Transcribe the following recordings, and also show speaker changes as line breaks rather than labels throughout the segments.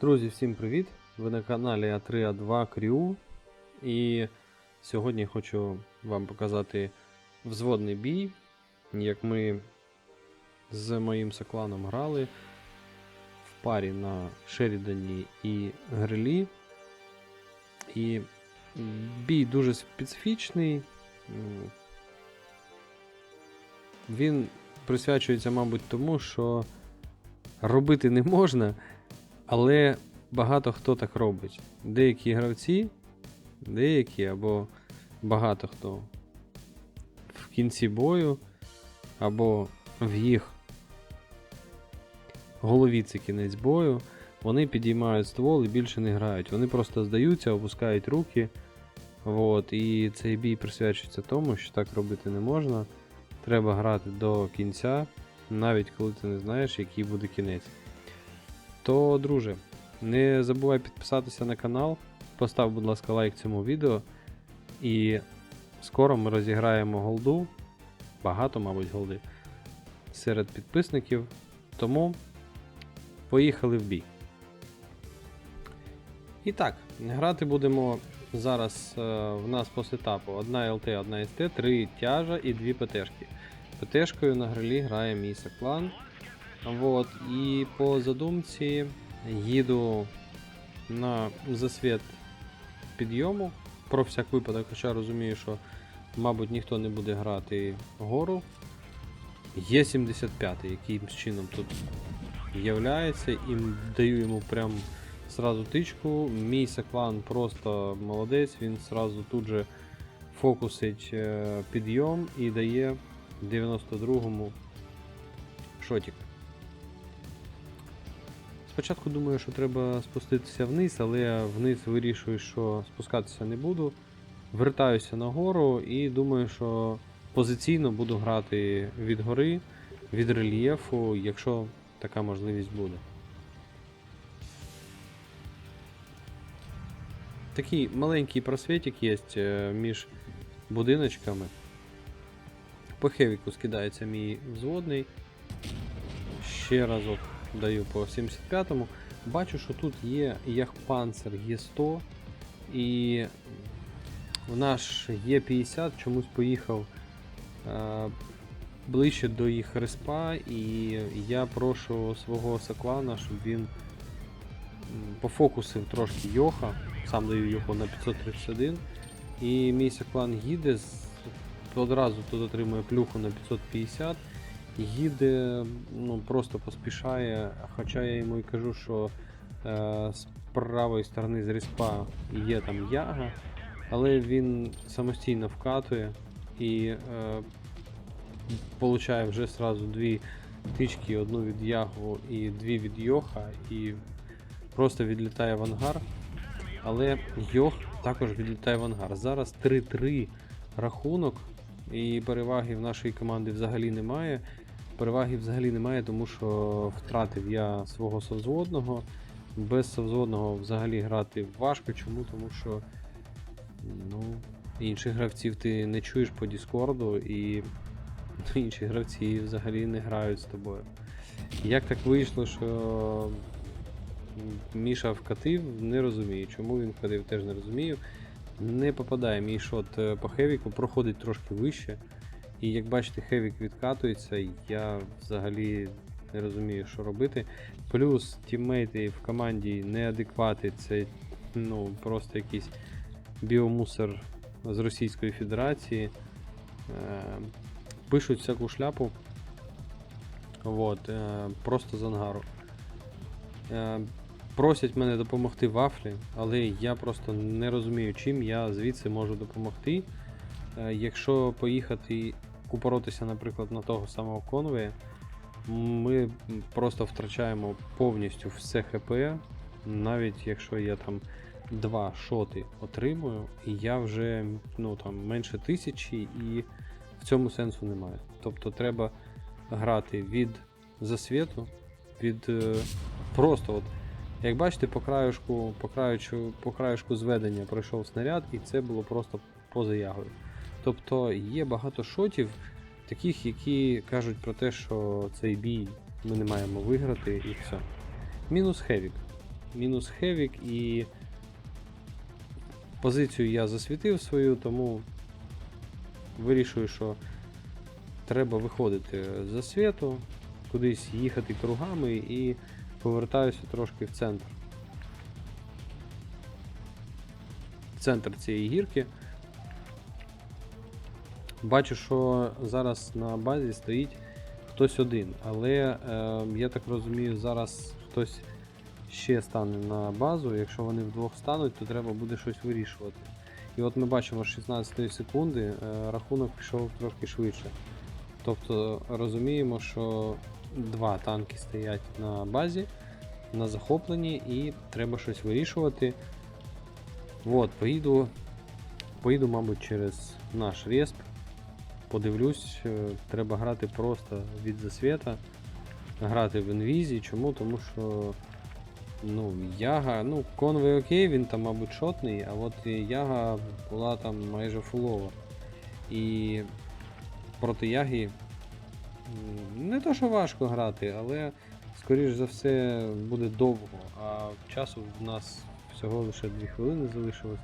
Друзі, всім привіт! Ви на каналі А3А2 Крю. І сьогодні хочу вам показати взводний бій, як ми з моїм сокланом грали в парі на Шерідані і Грилі. І бій дуже специфічний. Він присвячується, мабуть, тому, що робити не можна. Але багато хто так робить. Деякі гравці, деякі або багато хто в кінці бою, або в їх голові це кінець бою, вони підіймають ствол і більше не грають. Вони просто здаються, опускають руки. От, і цей бій присвячується тому, що так робити не можна. Треба грати до кінця, навіть коли ти не знаєш, який буде кінець. То, друже, не забувай підписатися на канал, постав, будь ласка, лайк цьому відео. І скоро ми розіграємо голду. Багато, мабуть, голди серед підписників. Тому поїхали в бій. І так, грати будемо зараз е, в нас по сетапу одна ЛТ, одна СТ, три тяжа і дві ПТшки. ПТшкою на грилі грає мій соклан. Вот, і по задумці їду на засвіт підйому. Про всяк випадок, хоча розумію, що, мабуть, ніхто не буде грати гору. Є 75 якимсь чином тут являється, і даю йому прям сразу тичку. Мій секлан просто молодець, він сразу тут же фокусить е, підйом і дає 92-му шотик. Спочатку думаю, що треба спуститися вниз, але я вниз вирішую, що спускатися не буду. Вертаюся нагору і думаю, що позиційно буду грати від гори, від рельєфу, якщо така можливість буде. Такий маленький просвітик є е, між будиночками. По хевіку скидається мій взводний. Ще разок даю по 75-му. Бачу, що тут є Яхпанцер Є100 і наш Є50 чомусь поїхав е, ближче до їх респа, і я прошу свого соклана, щоб він пофокусив трошки Йоха. Сам даю його на 531. І мій соклан їде, одразу тут отримує плюху на 550 їде, ну просто поспішає, хоча я йому і кажу, що е, з правої сторони з респа є там яга, але він самостійно вкатує і е, получає вже сразу дві тички, одну від ягу і дві від йоха, і просто відлітає в ангар. Але йох також відлітає в ангар. Зараз 3-3 рахунок, і переваги в нашої команди взагалі немає. Переваги взагалі немає, тому що втратив я свого совзводного. Без совзводного взагалі грати важко. Чому? Тому що ну, інших гравців ти не чуєш по Діскорду, і інші гравці взагалі не грають з тобою. Як так вийшло, що Міша вкатив, не розумію. Чому він вкатив, теж не розумію. Не попадає мій шот е, по хевіку, проходить трошки вище. І як бачите, хевік відкатується, я взагалі не розумію, що робити. Плюс тіммейти в команді неадеквати, це ну, просто якийсь біомусор з Російської Федерації. Е, пишуть всяку шляпу. Вот, е, просто з ангару. Е, просять мене допомогти вафлі, але я просто не розумію, чим я звідси можу допомогти. Якщо поїхати упоротися, наприклад, на того самого конвея, ми просто втрачаємо повністю все ХП, навіть якщо я там два шоти отримую, і я вже ну, там, менше тисячі, і в цьому сенсу немає. Тобто треба грати від засвіту, від е, просто от. Як бачите, по краюшку, по краючу, по краюшку зведення пройшов снаряд, і це було просто поза ягою. Тобто є багато шотів, таких, які кажуть про те, що цей бій ми не маємо виграти і все. Мінус Хевік. мінус Хевік і позицію я засвітив свою, тому вирішую, що треба виходити за світу, кудись їхати кругами і повертаюся трошки в центр. Центр цієї гірки. Бачу, що зараз на базі стоїть хтось один, але е, я так розумію, зараз хтось ще стане на базу. Якщо вони вдвох стануть, то треба буде щось вирішувати. І от ми бачимо з 16 секунди е, рахунок пішов трохи швидше. Тобто розуміємо, що два танки стоять на базі, на захопленні, і треба щось вирішувати. От, поїду, поїду, мабуть, через наш респ. Подивлюсь, е, треба грати просто від засвіта, грати в інвізі. Чому? Тому що ну, Яга, ну, конвей окей, він там, мабуть, шотний, а от Яга була там майже фулова. І проти Яги не то, що важко грати, але скоріш за все буде довго, а часу в нас всього лише 2 хвилини залишилось.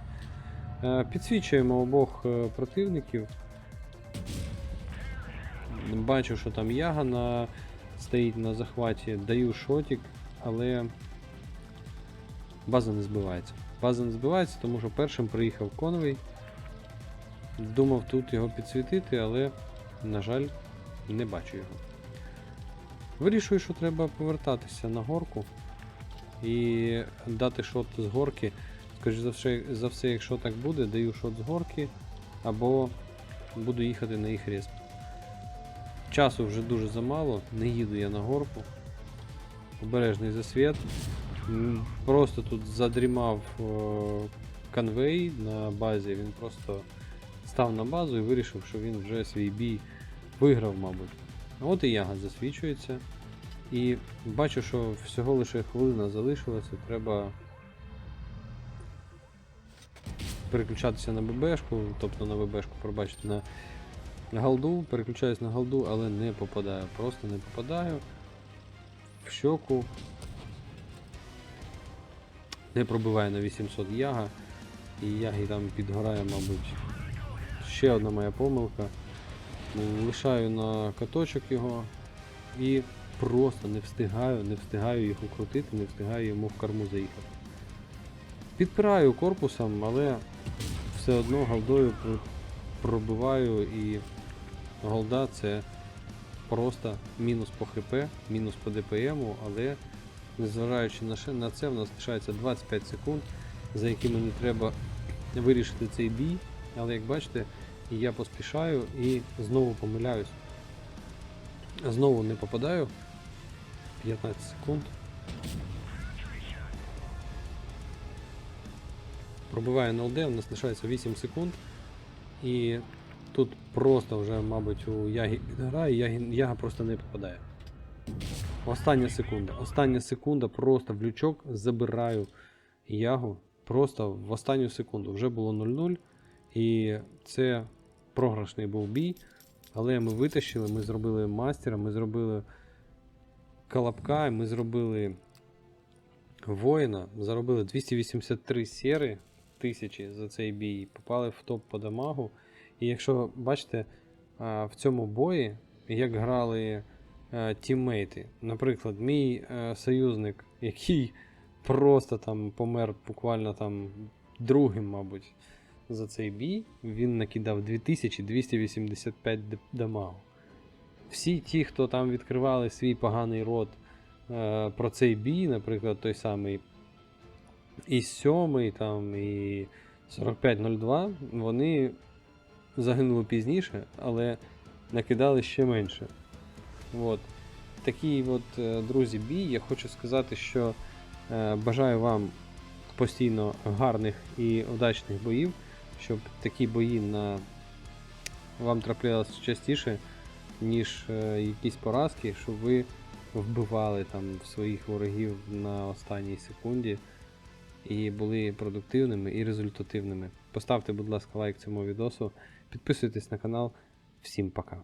Е, Підсвічуємо обох е, противників. Бачу, що там Яга стоїть на захваті, даю шотик, але база не збивається. База не збивається, тому що першим приїхав конвей. Думав тут його підсвітити, але, на жаль, не бачу його. Вирішую, що треба повертатися на горку і дати шот з горки. Скоріше за все, за все, якщо так буде, даю шот з горки або буду їхати на їх респ. Часу вже дуже замало, не їду я на горку. Обережний засвіт. Просто тут задрімав конвей на базі, він просто став на базу і вирішив, що він вже свій бій виграв, мабуть. От і яга засвічується. І бачу, що всього лише хвилина залишилася, треба переключатися на ББшку, тобто на ББшку, пробачте, на голду, переключаюсь на голду, але не попадаю. Просто не попадаю в щоку. Не пробиває на 800 яга. І яги там підгорає, мабуть. Ще одна моя помилка. Лишаю на каточок його і просто не встигаю, не встигаю їх укрутити, не встигаю йому в корму заїхати. Підпираю корпусом, але все одно голдою пробиваю і голда це просто мінус по хп, мінус по ДПМу, але незважаючи на це, в нас лишається 25 секунд, за які мені треба вирішити цей бій. Але як бачите, я поспішаю і знову помиляюсь. Знову не попадаю. 15 секунд. Пробиваю на ЛД, у нас лишається 8 секунд. І тут просто вже, мабуть, у Яги підграє, Яги, Яга просто не попадає. Остання секунда. Остання секунда, просто в лючок забираю Ягу. Просто в останню секунду. Вже було 0-0. І це програшний був бій. Але ми витащили, ми зробили мастера, ми зробили колобка, ми зробили воїна, заробили 283 сєри тисячі за цей бій, попали в топ по дамагу. І якщо бачите, в цьому бої, як грали е, тіммейти, наприклад, мій е, союзник, який просто там помер буквально там другим, мабуть, за цей бій, він накидав 2285 д- дамагу. Всі ті, хто там відкривали свій поганий рот е, про цей бій, наприклад, той самий і 7, там, і 4502, вони загинули пізніше, але накидали ще менше. От. Такий от, е, друзі, бій. Я хочу сказати, що е, бажаю вам постійно гарних і удачних боїв, щоб такі бої на вам траплялися частіше, ніж е, якісь поразки, щоб ви вбивали там своїх ворогів на останній секунді і були продуктивними і результативними. Поставте, будь ласка, лайк цьому відосу, підписуйтесь на канал. Всім пока.